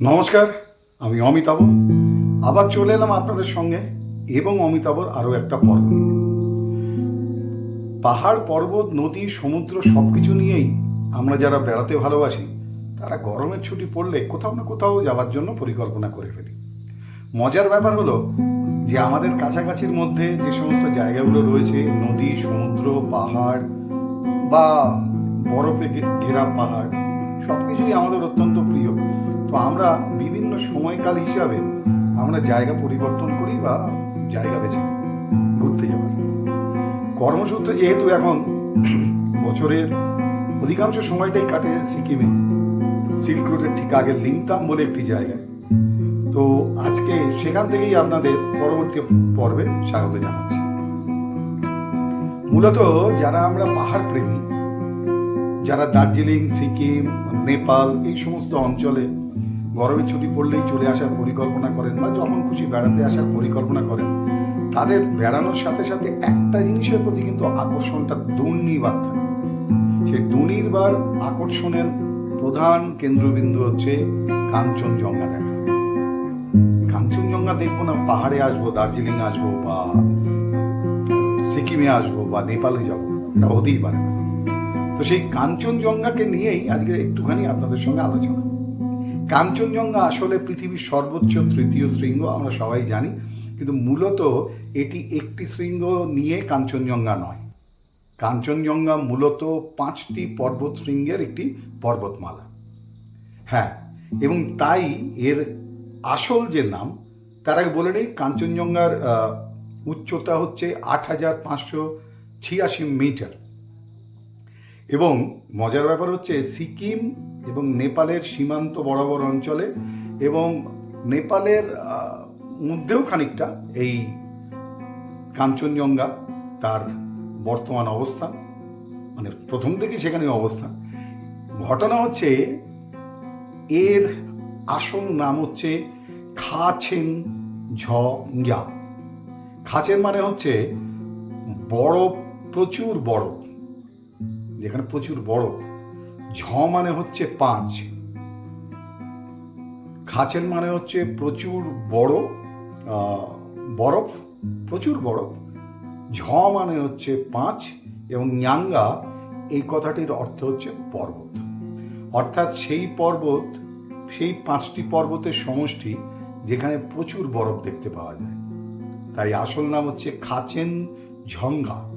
নমস্কার, আমি অমিতাভ। আবার চলে এলাম আপনাদের সঙ্গে এবং অমিতাভর আরও একটা পর্ব নিয়ে। পাহাড়, পর্বত, নদী, সমুদ্র সব কিছু নিয়েই আমরা যারা বেড়াতে ভালোবাসি, তারা গরমের ছুটি পড়লে কোথাও না কোথাও যাওয়ার জন্য পরিকল্পনা করে ফেলি। মজার ব্যাপার হলো যে আমাদের কাছাকাছির মধ্যে যে সমস্ত জায়গাগুলো রয়েছে, নদী, সমুদ্র, পাহাড় বা বরফে ঘেরা পাহাড় সব কিছুই আমাদের অত্যন্ত প্রিয়। তো আমরা বিভিন্ন সময়কাল হিসাবে আমরা জায়গা পরিবর্তন করি বা জায়গা বেছে ঘুরতে যাওয়ার। কর্মসূত্রে যেহেতু এখন বছরের অধিকাংশ সময়টাই কাটে সিকিমে। সিল্ক রোডের ঠিক আগে লিংতাম বলে একটি জায়গায় তো আজকে সেখান থেকেই আপনাদের পরবর্তী পর্বে স্বাগত জানাচ্ছি। মূলত যারা আমরা পাহাড় প্রেমী, যারা দার্জিলিং, সিকিম, নেপাল এই সমস্ত অঞ্চলে গরমের ছুটি পড়লেই চলে আসার পরিকল্পনা করেন বা যখন খুশি বেড়াতে আসার পরিকল্পনা করেন। তাদের বেড়ানোর সাথে সাথে একটা জিনিসের প্রতি কিন্তু আকর্ষণটা দুর্নিবার থাকে। সেই দুর্নিবার আকর্ষণের প্রধান কেন্দ্রবিন্দু হচ্ছে কাঞ্চনজঙ্ঘা দেখা। কাঞ্চনজঙ্ঘা দেখব না, পাহাড়ে আসব দার্জিলিং আসব বা সিকিমে আসব বা নেপালে যাব এটা হতেই পারে না। তো সেই কাঞ্চনজঙ্ঘাকে নিয়েই আজকে একটুখানি আপনাদের সঙ্গে আলোচনা। কাঞ্চনজঙ্ঘা আসলে পৃথিবীর সর্বোচ্চ তৃতীয় শৃঙ্গ, আমরা সবাই জানি। কিন্তু মূলত এটি একটি শৃঙ্গ নিয়ে কাঞ্চনজঙ্ঘা নয়। কাঞ্চনজঙ্ঘা মূলত পাঁচটি পর্বত শৃঙ্গের একটি পর্বতমালা। হ্যাঁ এবং তাই এর আসল যে নাম, তার আগে বলে নেই, কাঞ্চনজঙ্ঘার উচ্চতা হচ্ছে আট হাজার পাঁচশো ছিয়াশি মিটার। এবং মজার ব্যাপার হচ্ছে, সিকিম এবং নেপালের সীমান্ত বরাবর অঞ্চলে এবং নেপালের মধ্যেও খানিকটা এই কাঞ্চনজঙ্ঘা তার বর্তমান অবস্থান মানে প্রথম থেকেই সেখানে অবস্থান। ঘটনা হচ্ছে, এর আসল নাম হচ্ছে খাছেন ঝঙ্গা খাচেন মানে হচ্ছে বরফ প্রচুর বরফ যেখানে প্রচুর বরফ ঝ মানে হচ্ছে পাঁচ। খাচেন মানে হচ্ছে প্রচুর বড় বরফ, প্রচুর বরফ। ঝ মানে হচ্ছে পাঁচ এবং ইয়াঙ্গা এই কথাটির অর্থ হচ্ছে পর্বত। অর্থাৎ সেই পর্বত, সেই পাঁচটি পর্বতের সমষ্টি যেখানে প্রচুর বরফ দেখতে পাওয়া যায়। তাই আসল নাম হচ্ছে খাচেন ঝঙ্গা।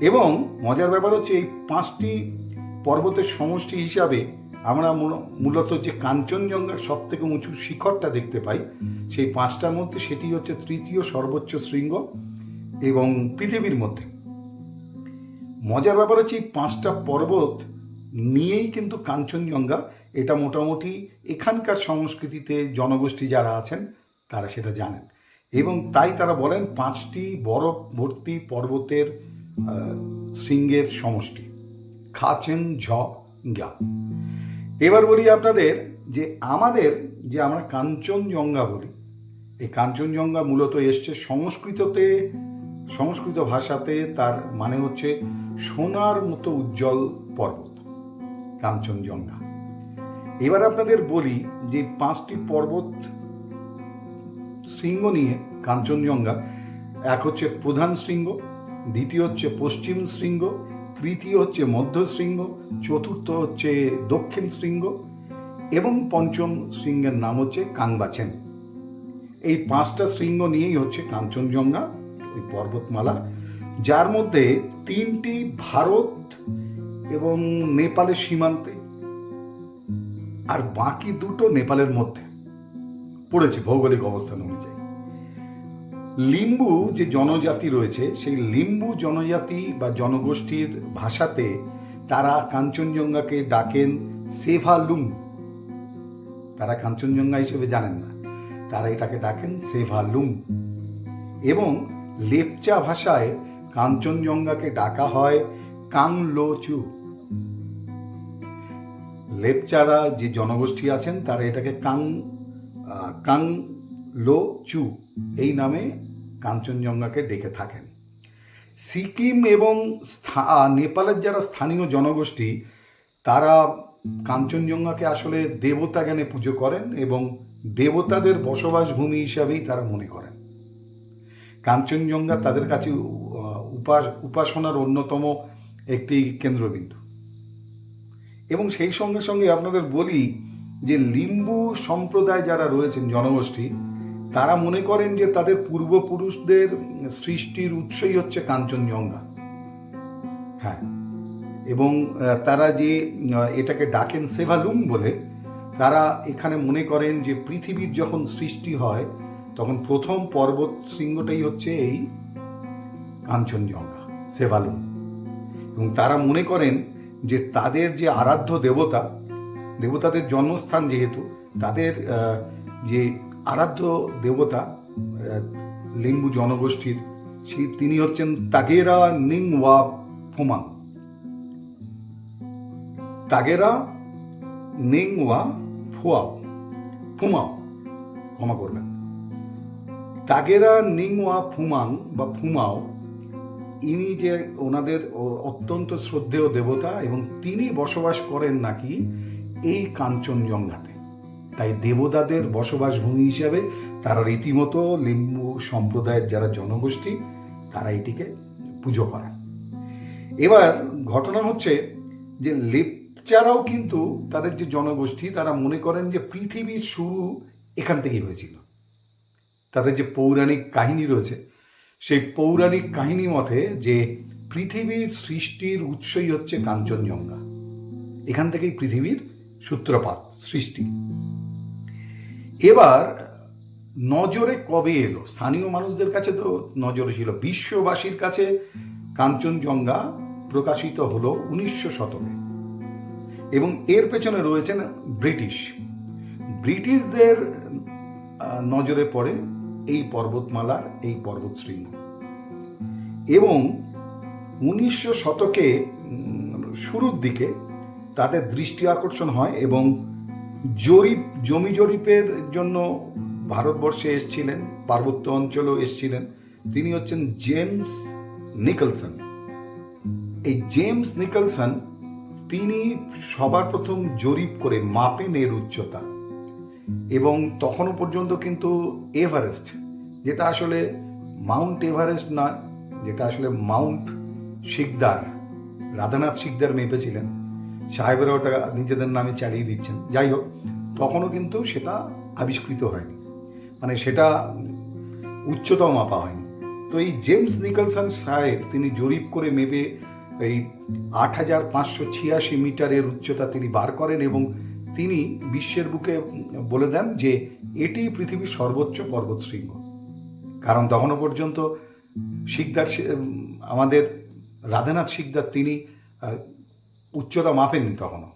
এবং মজার ব্যাপার হচ্ছে এই পাঁচটি পর্বতের সমষ্টি হিসাবে আমরা মূল- মূলত যে কাঞ্চনজঙ্ঘার সব থেকে উঁচু শিখরটা দেখতে পাই, সেই পাঁচটার মধ্যে সেটি হচ্ছে তৃতীয় সর্বোচ্চ শৃঙ্গ এবং পৃথিবীর মধ্যে। মজার ব্যাপার হচ্ছে এই পাঁচটা পর্বত নিয়েই কিন্তু কাঞ্চনজঙ্ঘা, এটা মোটামুটি এখানকার সংস্কৃতিতে জনগোষ্ঠী যারা আছেন, তারা সেটা জানেন। এবং তাই তারা বলেন পাঁচটি বরফ ভর্তি পর্বতের শৃঙ্গের সমষ্টি। খাচেন ঝ এবার বলি আপনাদের যে আমাদের যে আমরা কাঞ্চনজঙ্ঘা বলি, এই কাঞ্চনজঙ্ঘা মূলত এসছে সংস্কৃততে, সংস্কৃত ভাষাতে, তার মানে হচ্ছে সোনার মতো উজ্জ্বল পর্বত, কাঞ্চনজঙ্ঘা। এবার আপনাদের বলি যে পাঁচটি পর্বত শৃঙ্গ নিয়ে কাঞ্চনজঙ্ঘা, এক হচ্ছে প্রধান শৃঙ্গ, দ্বিতীয় হচ্ছে পশ্চিম শৃঙ্গ তৃতীয় হচ্ছে মধ্য শৃঙ্গ, চতুর্থ হচ্ছে দক্ষিণ শৃঙ্গ এবং পঞ্চম শৃঙ্গের নাম হচ্ছে কাংবাচেন এই পাঁচটা শৃঙ্গ নিয়েই হচ্ছে কাঞ্চনজঙ্ঘা, ওই পর্বতমালা, যার মধ্যে তিনটি ভারত এবং নেপালের সীমান্তে আর বাকি দুটো নেপালের মধ্যে পড়েছে ভৌগোলিক অবস্থান অনুযায়ী। লিম্বু যে জনজাতি রয়েছে, সেই লিম্বু জনজাতি বা জনগোষ্ঠীর ভাষাতে তারা কাঞ্চনজঙ্ঘাকে ডাকেন সেভালুং তারা কাঞ্চনজঙ্ঘা হিসেবে জানেন না। তারা এটাকে ডাকেন সেভালুং এবং লেপচা ভাষায় কাঞ্চনজঙ্ঘাকে ডাকা হয় কাংলোচু। লেপচারা যে জনগোষ্ঠী আছেন, তারা এটাকে কাং কাং লো চু এই নামে কাঞ্চনজঙ্ঘাকে ডেকে থাকেন। সিকিম এবং নেপালের যারা স্থানীয় জনগোষ্ঠী, তারা কাঞ্চনজঙ্ঘাকে আসলে দেবতা জ্ঞানে পুজো করেন এবং দেবতাদের বসবাস ভূমি হিসাবেই তারা মনে করেন। কাঞ্চনজঙ্ঘা তাদের কাছে উপাস উপাসনার অন্যতম একটি কেন্দ্রবিন্দু। এবং সেই সঙ্গে সঙ্গে আপনাদের বলি যে লিম্বু সম্প্রদায় যারা রয়েছেন জনগোষ্ঠী তারা মনে করেন যে তাদের পূর্বপুরুষদের সৃষ্টির উৎসই হচ্ছে কাঞ্চনজঙ্ঘা। হ্যাঁ। এবং তারা যে এটাকে ডাকেন সেভালুম বলে, তারা এখানে মনে করেন যে পৃথিবীর যখন সৃষ্টি হয়, তখন প্রথম পর্বত শৃঙ্গটাই হচ্ছে এই কাঞ্চনজঙ্ঘা, সেভালুম। এবং তারা মনে করেন যে তাদের যে আরাধ্য দেবতা, দেবতাদের জন্মস্থান যেহেতু, তাদের যে আরাধ্য দেবতা লিম্বু জনগোষ্ঠীর, সেই তিনি হচ্ছেন তাগেরা নিং ওয়া ফোমাং। তাগেরা নিং ওয়া ফুয়াও। ফুমাও, ক্ষমা করবেন। তাগেরা নিং ওয়া ফুমাং বা ফুমাও, ইনি যে ওনাদের অত্যন্ত শ্রদ্ধেয় দেবতা এবং তিনি বসবাস করেন নাকি এই কাঞ্চনজঙ্ঘাতে। তাই দেবতাদের বসবাস ভূমি হিসাবে তারা রীতিমতো লিম্বু সম্প্রদায়ের যারা জনগোষ্ঠী, তারা এটিকে পুজো করেন। এবার ঘটনা হচ্ছে যে লেপচারাও কিন্তু তাদের যে জনগোষ্ঠী, তারা মনে করেন যে পৃথিবীর শুরু এখান থেকেই হয়েছিল। তাদের যে পৌরাণিক কাহিনী রয়েছে, সেই পৌরাণিক কাহিনী মতে যে পৃথিবীর সৃষ্টির উৎসই হচ্ছে কাঞ্চনজঙ্ঘা। এখান থেকেই পৃথিবীর সূত্রপাত, সৃষ্টি। এবার নজরে কবে এলো? স্থানীয় মানুষদের কাছে তো নজরে ছিল। বিশ্ববাসীর কাছে কাঞ্চনজঙ্ঘা প্রকাশিত হলো উনিশশো শতকে এবং এর পেছনে রয়েছেন ব্রিটিশ। ব্রিটিশদের নজরে পড়ে এই পর্বতমালার, এই পর্বতশৃঙ্গ। এবং উনিশশো শতকে শুরুর দিকে তাদের দৃষ্টি আকর্ষণ হয় এবং জরিপ, জমি জরিপের জন্য ভারতবর্ষে এসছিলেন, পার্বত্য অঞ্চলেও এসছিলেন। তিনি হচ্ছেন জেমস নিকলসন। এই জেমস নিকলসন, তিনি সবার প্রথম জরিপ করে মাপেন এর উচ্চতা। এবং তখনও পর্যন্ত কিন্তু এভারেস্ট, যেটা আসলে মাউন্ট এভারেস্ট নয়, যেটা আসলে মাউন্ট শিকদার, রাধানাথ শিকদার মেপেছিলেন। সাহেবেরা ওটা নিজেদের নামে চালিয়ে দিচ্ছেন। যাই হোক, তখনও কিন্তু সেটা আবিষ্কৃত হয়নি। মানে সেটা উচ্চতম মাপা হয়নি। তো এই জেমস নিকলসন সাহেব, তিনি জরিপ করে মেপে এই আট হাজার পাঁচশো ছিয়াশি মিটারের উচ্চতা তিনি বার করেন এবং তিনি বিশ্বের বুকে বলে দেন যে এটি পৃথিবীর সর্বোচ্চ পর্বতশৃঙ্গ। কারণ তখনও পর্যন্ত শিকদার আমাদের রাধানাথ শিকদার তিনি উচ্চতা মাপেননি তখনও,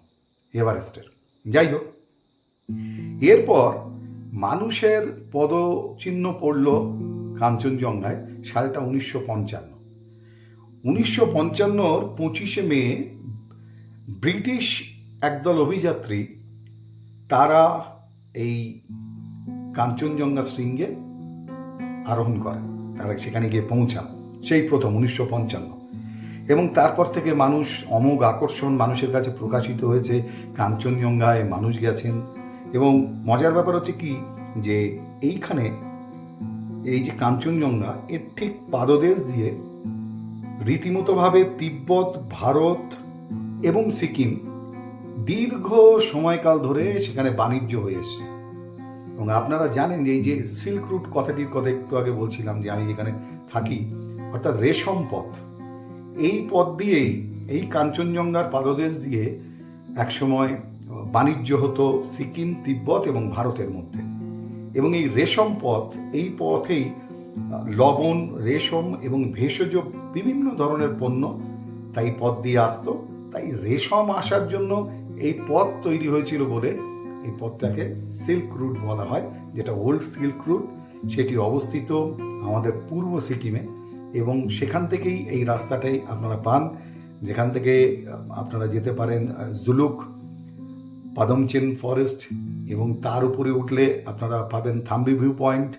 এভারেস্টের। যাই হোক, এরপর মানুষের পদচিহ্ন পড়ল কাঞ্চনজঙ্ঘায়, সালটা উনিশশো পঞ্চান্ন। উনিশশো পঞ্চান্নর পঁচিশে মে, ব্রিটিশ একদল অভিযাত্রী, তারা এই কাঞ্চনজঙ্ঘা শৃঙ্গে আরোহণ করেন তারা সেখানে গিয়ে পৌঁছান, সেই প্রথম, উনিশশো পঞ্চান্ন। এবং তারপর থেকে মানুষ অমোঘ আকর্ষণ মানুষের কাছে প্রকাশিত হয়েছে। কাঞ্চনজঙ্ঘায় মানুষ গেছেন। এবং মজার ব্যাপার হচ্ছে কি যে এইখানে এই যে কাঞ্চনজঙ্ঘা, এর ঠিক পাদদেশ দিয়ে রীতিমতোভাবে তিব্বত, ভারত এবং সিকিম দীর্ঘ সময়কাল ধরে সেখানে বাণিজ্য হয়ে এসছে। এবং আপনারা জানেন যে এই যে সিল্ক রুট কথাটির কথা একটু আগে বলছিলাম যে আমি যেখানে থাকি, অর্থাৎ রেশম পথ এই পথ দিয়েই, এই কাঞ্চনজঙ্ঘার পাদদেশ দিয়ে একসময় বাণিজ্য হতো সিকিম, তিব্বত এবং ভারতের মধ্যে। এবং এই রেশম পথ, এই পথেই লবণ, রেশম এবং ভেষজ বিভিন্ন ধরনের পণ্য, তাই পথ দিয়ে আসতো। তাই রেশম আসার জন্য এই পথ তৈরি হয়েছিল বলে এই পথটাকে সিল্ক রুট বলা হয়, যেটা ওল্ড সিল্ক রুট। সেটি অবস্থিত আমাদের পূর্ব সিকিমে। এবং সেখান থেকেই এই রাস্তাটাই আপনারা পান। যেখান থেকে আপনারা যেতে পারেন জুলুক পাদমচেন ফরেস্ট এবং তার উপরে উঠলে আপনারা পাবেন থাম্বি ভিউ পয়েন্ট।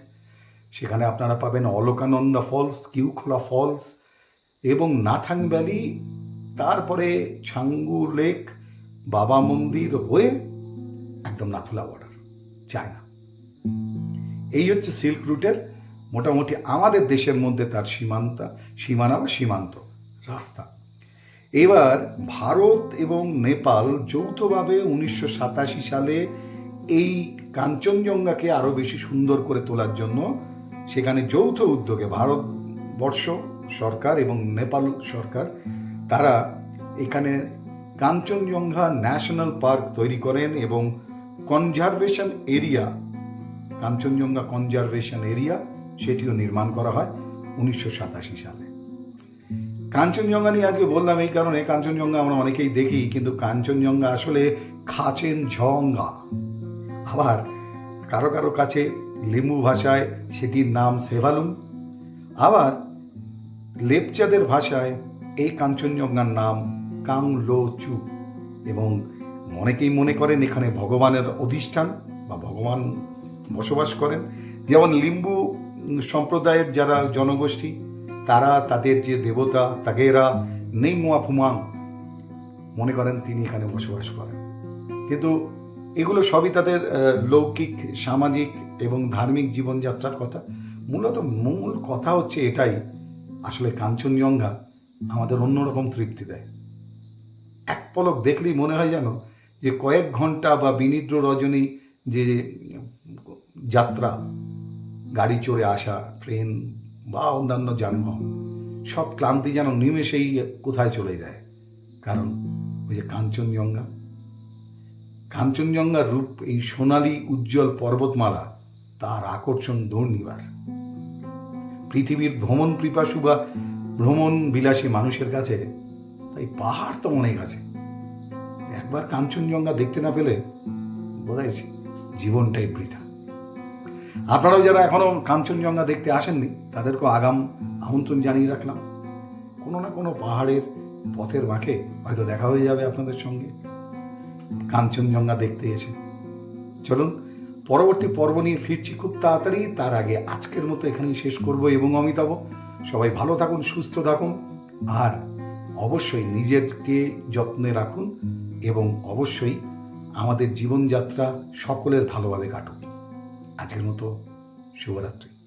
সেখানে আপনারা পাবেন অলকানন্দা ফলস কিউখোলা ফলস এবং নাথাং ভ্যালি তারপরে ছাঙ্গু লেক বাবা মন্দির হয়ে একদম নাথুলা বর্ডার চায়না। এই হচ্ছে সিল্ক রুটের মোটামুটি আমাদের দেশের মধ্যে তার সীমান্ত, সীমানা বা সীমান্ত রাস্তা। এবার ভারত এবং নেপাল যৌথভাবে উনিশশো সাতাশি সালে এই কাঞ্চনজঙ্ঘাকে আরও বেশি সুন্দর করে তোলার জন্য সেখানে যৌথ উদ্যোগে ভারতবর্ষ সরকার এবং নেপাল সরকার, তারা এখানে কাঞ্চনজঙ্ঘা ন্যাশনাল পার্ক তৈরি করেন এবং conservation area, Kanchenjunga conservation area সেটিও নির্মাণ করা হয় উনিশশো সাতাশি সালে। কাঞ্চনজঙ্ঘা নিয়ে আজকে বললাম এই কারণে, কাঞ্চনজঙ্ঘা আমরা অনেকেই দেখি, কিন্তু কাঞ্চনজঙ্ঘা আসলে খাচেন ঝঙ্গা আবার কারও কারও কাছে লিম্বু ভাষায় সেটির নাম সেভালুম, আবার লেপচাদের ভাষায় এই কাঞ্চনজঙ্ঘার নাম কাংলোচু। এবং অনেকেই মনে করেন এখানে ভগবানের অধিষ্ঠান বা ভগবান বসবাস করেন। যেমন লিম্বু সম্প্রদায়ের যারা জনগোষ্ঠী, তারা তাদের যে দেবতা, তাগেরা, নেইমুয়া ফুমাং, মনে করেন তিনি এখানে বসবাস করেন। কিন্তু এগুলো সবই তাদের লৌকিক, সামাজিক এবং ধার্মিক জীবনযাত্রার কথা। মূলত মূল কথা হচ্ছে এটাই, আসলে কাঞ্চনজঙ্ঘা আমাদের অন্যরকম তৃপ্তি দেয়। এক পলক দেখলেই মনে হয় যেন যে কয়েক ঘণ্টা বা বিনিদ্র রজনী যে যাত্রা গাড়ি চড়ে আসা, ট্রেন বা অন্যান্য যানবাহন, সব ক্লান্তি যেন নিমেষেই কোথায় চলে যায়। কারণ ওই যে কাঞ্চনজঙ্ঘা, কাঞ্চনজঙ্ঘার রূপ এই সোনালী উজ্জ্বল পর্বতমালা, তার আকর্ষণ দুর্নিবার। পৃথিবীর ভ্রমণ পিপাসু বা ভ্রমণ বিলাসী মানুষের কাছে তাই পাহাড় তো অনেক আছে। একবার কাঞ্চনজঙ্ঘা দেখতে না পেলে বোধহয় জীবনটাই বৃথা। আপনারাও যারা এখনও কাঞ্চনজঙ্ঘা দেখতে আসেননি, তাদেরকেও আগাম আমন্ত্রণ জানিয়ে রাখলাম। কোনো না কোনো পাহাড়ের পথের বাঁকে হয়তো দেখা হয়ে যাবে আপনাদের সঙ্গে। কাঞ্চনজঙ্ঘা দেখতে এসে। চলুন, পরবর্তী পর্ব নিয়ে ফিরছি খুব তাড়াতাড়ি। তার আগে আজকের মতো এখানেই শেষ করব এবং অমিতাভ। সবাই ভালো থাকুন, সুস্থ থাকুন, আর অবশ্যই নিজেকে যত্নে রাখুন এবং অবশ্যই আমাদের জীবনযাত্রা সকলের ভালোভাবে কাটুক। আজকের মতো শুভরাত্রি।